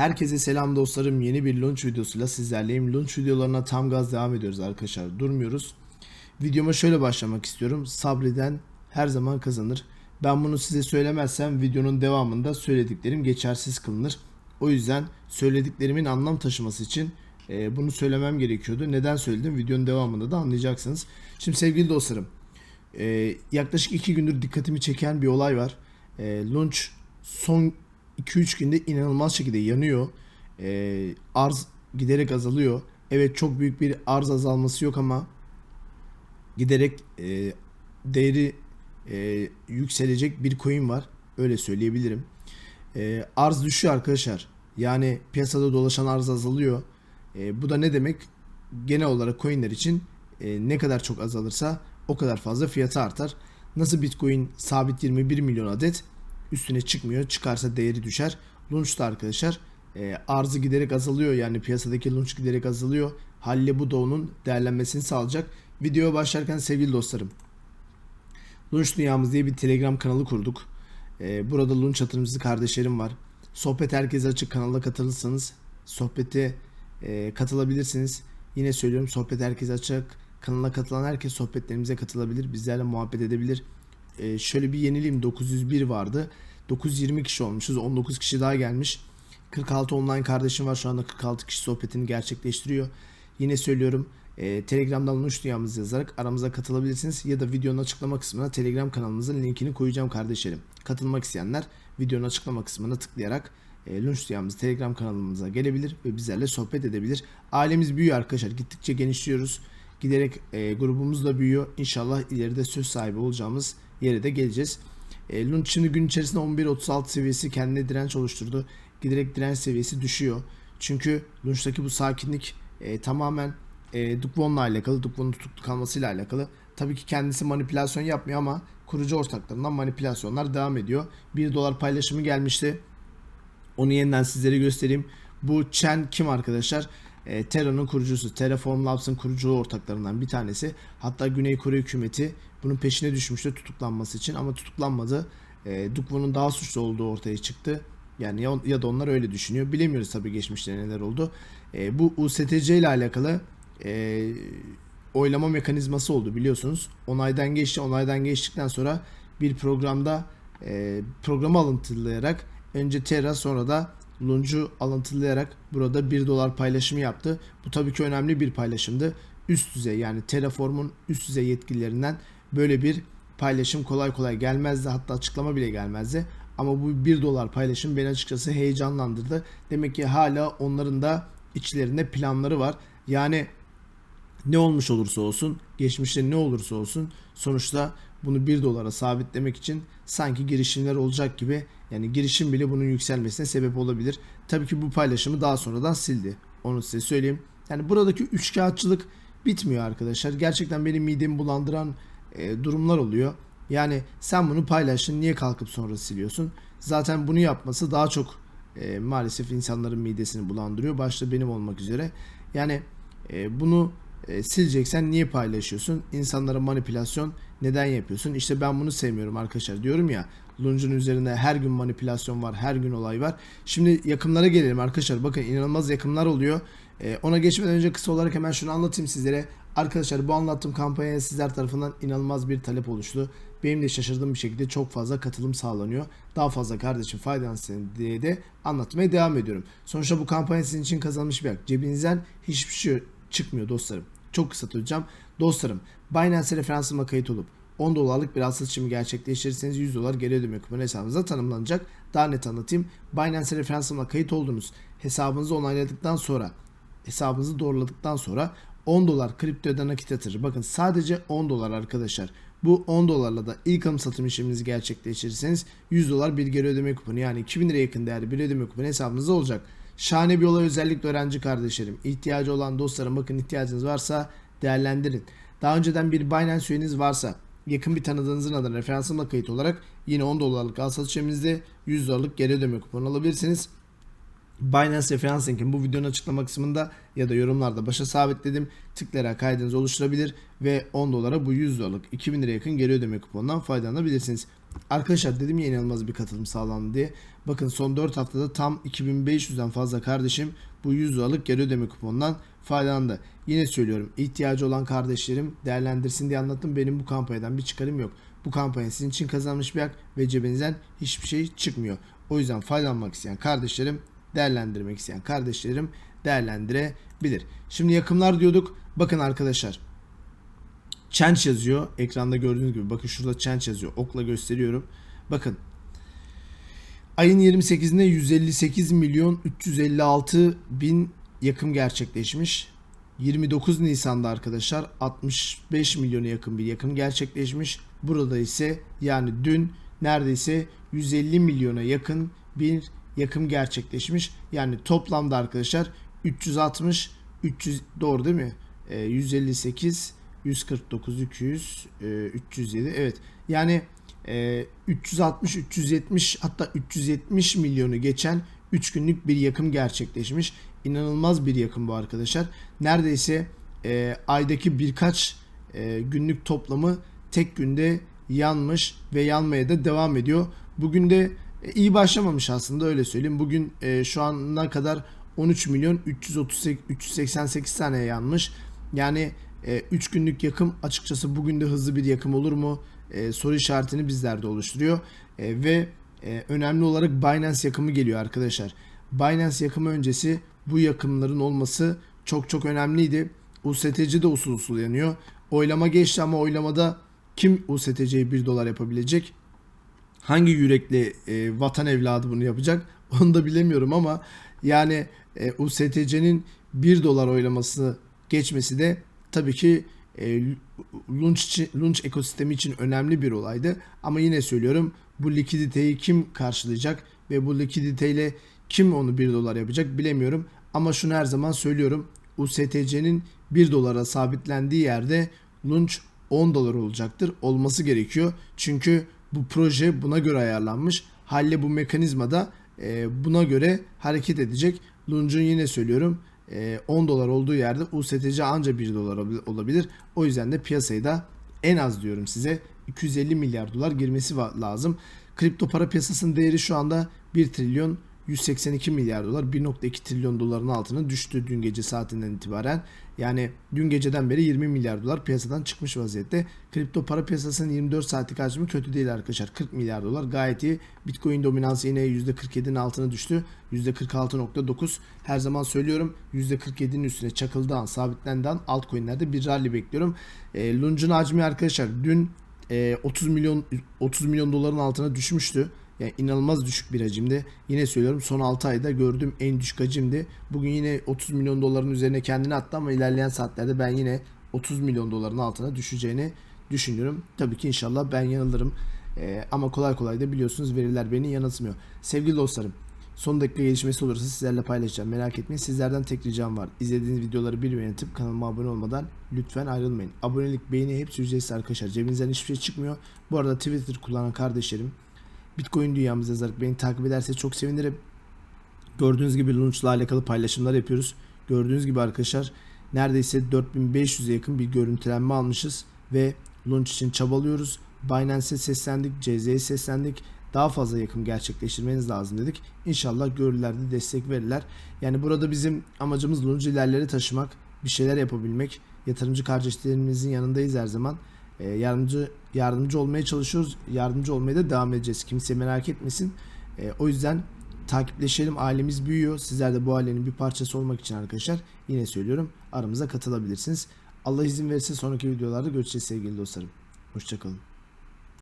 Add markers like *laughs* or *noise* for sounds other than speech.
Herkese selam dostlarım. Yeni bir launch videosuyla sizlerleyim. Launch videolarına tam gaz devam ediyoruz arkadaşlar. Durmuyoruz. Videoma şöyle başlamak istiyorum. Sabreden her zaman kazanır. Ben bunu size söylemezsem videonun devamında söylediklerim geçersiz kılınır. O yüzden söylediklerimin anlam taşıması için e, bunu söylemem gerekiyordu. Neden söyledim? Videonun devamında da anlayacaksınız. Şimdi sevgili dostlarım, e, yaklaşık 2 gündür dikkatimi çeken bir olay var. E, launch son 2-3 günde inanılmaz şekilde yanıyor. E, arz giderek azalıyor. Evet çok büyük bir arz azalması yok ama giderek e, değeri e, yükselecek bir coin var. Öyle söyleyebilirim. E, arz düşüyor arkadaşlar. Yani piyasada dolaşan arz azalıyor. E, bu da ne demek? Genel olarak coinler için e, ne kadar çok azalırsa o kadar fazla fiyatı artar. Nasıl Bitcoin sabit 21 milyon adet üstüne çıkmıyor. Çıkarsa değeri düşer. Launch'ta arkadaşlar e, arzı giderek azalıyor. Yani piyasadaki launch giderek azalıyor. Halle bu da onun değerlenmesini sağlayacak. Videoya başlarken sevgili dostlarım. Launch Dünyamız diye bir Telegram kanalı kurduk. E, burada Launch yatırımcısı kardeşlerim var. Sohbet herkese açık kanala katılırsanız sohbete e, katılabilirsiniz. Yine söylüyorum sohbet herkese açık. Kanala katılan herkes sohbetlerimize katılabilir. Bizlerle muhabbet edebilir. E, şöyle bir yeniliğim 901 vardı. 920 kişi olmuşuz. 19 kişi daha gelmiş. 46 online kardeşim var. Şu anda 46 kişi sohbetini gerçekleştiriyor. Yine söylüyorum e, Telegram'dan Launch Dünyamızı yazarak aramıza katılabilirsiniz. Ya da videonun açıklama kısmına Telegram kanalımızın linkini koyacağım kardeşlerim. Katılmak isteyenler videonun açıklama kısmına tıklayarak e, Launch Dünyamız Telegram kanalımıza gelebilir ve bizlerle sohbet edebilir. Ailemiz büyüyor arkadaşlar. Gittikçe genişliyoruz. Giderek e, grubumuz da büyüyor. İnşallah ileride söz sahibi olacağımız yere de geleceğiz. E, Lunch şimdi gün içerisinde 11.36 seviyesi kendine direnç oluşturdu. Giderek direnç seviyesi düşüyor. Çünkü Lunch'taki bu sakinlik e, tamamen e, Dukvon'la alakalı, Dukvon'un tutuklu kalmasıyla alakalı. Tabii ki kendisi manipülasyon yapmıyor ama kurucu ortaklarından manipülasyonlar devam ediyor. 1 dolar paylaşımı gelmişti. Onu yeniden sizlere göstereyim. Bu Chen kim arkadaşlar? E, Terra'nın kurucusu, Terraform Labs'ın kurucu ortaklarından bir tanesi. Hatta Güney Kore hükümeti bunun peşine düşmüştü tutuklanması için ama tutuklanmadı. E, Dukvo'nun daha suçlu olduğu ortaya çıktı. Yani ya, ya da onlar öyle düşünüyor. Bilemiyoruz tabii geçmişte neler oldu. E, bu USTC ile alakalı e, oylama mekanizması oldu biliyorsunuz. Onaydan geçti. Onaydan geçtikten sonra bir programda e, programı alıntılayarak önce Terra sonra da Lunch'u alıntılayarak burada 1 dolar paylaşımı yaptı. Bu tabii ki önemli bir paylaşımdı. Üst düzey yani Terraform'un üst düzey yetkililerinden böyle bir paylaşım kolay kolay gelmezdi. Hatta açıklama bile gelmezdi. Ama bu 1 dolar paylaşım beni açıkçası heyecanlandırdı. Demek ki hala onların da içlerinde planları var. Yani ne olmuş olursa olsun, geçmişte ne olursa olsun sonuçta bunu 1 dolara sabitlemek için sanki girişimler olacak gibi yani girişim bile bunun yükselmesine sebep olabilir. Tabii ki bu paylaşımı daha sonradan sildi. Onu size söyleyeyim. Yani buradaki üçkağıtçılık bitmiyor arkadaşlar. Gerçekten benim midemi bulandıran e, durumlar oluyor. Yani sen bunu paylaştın niye kalkıp sonra siliyorsun? Zaten bunu yapması daha çok e, maalesef insanların midesini bulandırıyor. Başta benim olmak üzere. Yani e, bunu e, sileceksen niye paylaşıyorsun? İnsanlara manipülasyon neden yapıyorsun? İşte ben bunu sevmiyorum arkadaşlar. Diyorum ya Lunch'un üzerinde her gün manipülasyon var, her gün olay var. Şimdi yakımlara gelelim arkadaşlar. Bakın inanılmaz yakımlar oluyor. E, ona geçmeden önce kısa olarak hemen şunu anlatayım sizlere. Arkadaşlar bu anlattığım kampanyaya sizler tarafından inanılmaz bir talep oluştu. Benim de şaşırdığım bir şekilde çok fazla katılım sağlanıyor. Daha fazla kardeşim faydalansın diye de anlatmaya devam ediyorum. Sonuçta bu kampanya sizin için kazanmış bir hak. Cebinizden hiçbir şey çıkmıyor dostlarım. Çok kısa tutacağım. Dostlarım Binance referansıma kayıt olup 10 dolarlık bir alsat işlemi gerçekleştirirseniz 100 dolar geri ödeme kuponu hesabınıza tanımlanacak. Daha net anlatayım. Binance referansıma kayıt oldunuz. Hesabınızı onayladıktan sonra hesabınızı doğruladıktan sonra 10 dolar kriptoda nakit yatırır. Bakın sadece 10 dolar arkadaşlar. Bu 10 dolarla da ilk alım satım işleminizi gerçekleştirirseniz 100 dolar bir geri ödeme kuponu yani 2000 liraya yakın değerli bir ödeme kuponu hesabınızda olacak. Şahane bir olay özellikle öğrenci kardeşlerim. İhtiyacı olan dostlarım bakın ihtiyacınız varsa değerlendirin. Daha önceden bir Binance üyeniz varsa yakın bir tanıdığınızın adına referansımla kayıt olarak yine 10 dolarlık al satış işleminizde 100 dolarlık geri ödeme kuponu alabilirsiniz. Binance referans linkim bu videonun açıklama kısmında ya da yorumlarda başa sabitledim. Tıklayarak kaydınızı oluşturabilir ve 10 dolara bu 100 dolarlık 2000 lira yakın geri ödeme kuponundan faydalanabilirsiniz. Arkadaşlar dedim ya inanılmaz bir katılım sağlandı diye. Bakın son 4 haftada tam 2500'den fazla kardeşim bu 100 liralık geri ödeme kuponundan faydalandı. Yine söylüyorum ihtiyacı olan kardeşlerim değerlendirsin diye anlattım. Benim bu kampanyadan bir çıkarım yok. Bu kampanya sizin için kazanmış bir hak ve cebinizden hiçbir şey çıkmıyor. O yüzden faydalanmak isteyen kardeşlerim, değerlendirmek isteyen kardeşlerim değerlendirebilir. Şimdi yakımlar diyorduk. Bakın arkadaşlar. Change yazıyor. Ekranda gördüğünüz gibi. Bakın şurada change yazıyor. Okla gösteriyorum. Bakın. Ayın 28'inde 158 milyon 356 bin yakım gerçekleşmiş. 29 Nisan'da arkadaşlar 65 milyona yakın bir yakım gerçekleşmiş. Burada ise yani dün neredeyse 150 milyona yakın bir yakım gerçekleşmiş. Yani toplamda arkadaşlar 360 300 doğru değil mi? Ee, 158 149 200 e, 307 evet. Yani e, 360 370 hatta 370 milyonu geçen 3 günlük bir yakım gerçekleşmiş. İnanılmaz bir yakım bu arkadaşlar. Neredeyse e, aydaki birkaç e, günlük toplamı tek günde yanmış ve yanmaya da devam ediyor. Bugün de e, iyi başlamamış aslında öyle söyleyeyim. Bugün e, şu ana kadar 13 milyon 338 388 tane yanmış. Yani 3 günlük yakım açıkçası bugün de hızlı bir yakım olur mu? E, soru işaretini bizlerde oluşturuyor. E, ve e, önemli olarak Binance yakımı geliyor arkadaşlar. Binance yakımı öncesi bu yakımların olması çok çok önemliydi. USTC de usul usul yanıyor. Oylama geçti ama oylamada kim USTC'yi 1 dolar yapabilecek? Hangi yürekli e, vatan evladı bunu yapacak? *laughs* Onu da bilemiyorum ama yani e, USTC'nin 1 dolar oylaması geçmesi de tabii ki e, launch, için, launch ekosistemi için önemli bir olaydı. Ama yine söylüyorum bu likiditeyi kim karşılayacak ve bu likiditeyle kim onu 1 dolar yapacak bilemiyorum. Ama şunu her zaman söylüyorum. USTC'nin 1 dolara sabitlendiği yerde launch 10 dolar olacaktır. Olması gerekiyor. Çünkü bu proje buna göre ayarlanmış. Halle bu mekanizma da e, buna göre hareket edecek. Launch'un yine söylüyorum 10 dolar olduğu yerde USTC anca 1 dolar olabilir. O yüzden de piyasayı da en az diyorum size 250 milyar dolar girmesi lazım. Kripto para piyasasının değeri şu anda 1 trilyon 182 milyar dolar 1.2 trilyon doların altına düştü dün gece saatinden itibaren. Yani dün geceden beri 20 milyar dolar piyasadan çıkmış vaziyette. Kripto para piyasasının 24 saatlik hacmi kötü değil arkadaşlar. 40 milyar dolar gayet iyi. Bitcoin dominansı yine %47'nin altına düştü. %46.9. Her zaman söylüyorum %47'nin üstüne çakıldığı an, sabitlendiği an altcoin'lerde bir rally bekliyorum. E, Lunge'un hacmi arkadaşlar dün e, 30 milyon 30 milyon doların altına düşmüştü. Yani inanılmaz düşük bir hacimdi. Yine söylüyorum son 6 ayda gördüğüm en düşük hacimdi. Bugün yine 30 milyon doların üzerine kendini attı ama ilerleyen saatlerde ben yine 30 milyon doların altına düşeceğini düşünüyorum. Tabii ki inşallah ben yanılırım. Ee, ama kolay kolay da biliyorsunuz veriler beni yanıltmıyor. Sevgili dostlarım son dakika gelişmesi olursa sizlerle paylaşacağım. Merak etmeyin. Sizlerden tek ricam var. İzlediğiniz videoları bir beğenip kanalıma abone olmadan lütfen ayrılmayın. Abonelik, beğeni hepsi ücretsiz arkadaşlar. Cebinizden hiçbir şey çıkmıyor. Bu arada Twitter kullanan kardeşlerim Bitcoin dünyamıza yazarak beni takip ederse çok sevinirim. Gördüğünüz gibi launch'la alakalı paylaşımlar yapıyoruz. Gördüğünüz gibi arkadaşlar neredeyse 4500'e yakın bir görüntülenme almışız ve launch için çabalıyoruz. Binance'e seslendik, CZ'ye seslendik. Daha fazla yakın gerçekleştirmeniz lazım dedik. İnşallah görülerde destek verirler. Yani burada bizim amacımız launch ilerleri taşımak, bir şeyler yapabilmek. Yatırımcı kardeşlerimizin yanındayız her zaman. Ee, yardımcı yardımcı olmaya çalışıyoruz. Yardımcı olmaya da devam edeceğiz. Kimse merak etmesin. E, o yüzden takipleşelim. Ailemiz büyüyor. Sizler de bu ailenin bir parçası olmak için arkadaşlar yine söylüyorum aramıza katılabilirsiniz. Allah izin verirse sonraki videolarda görüşeceğiz sevgili dostlarım. Hoşçakalın.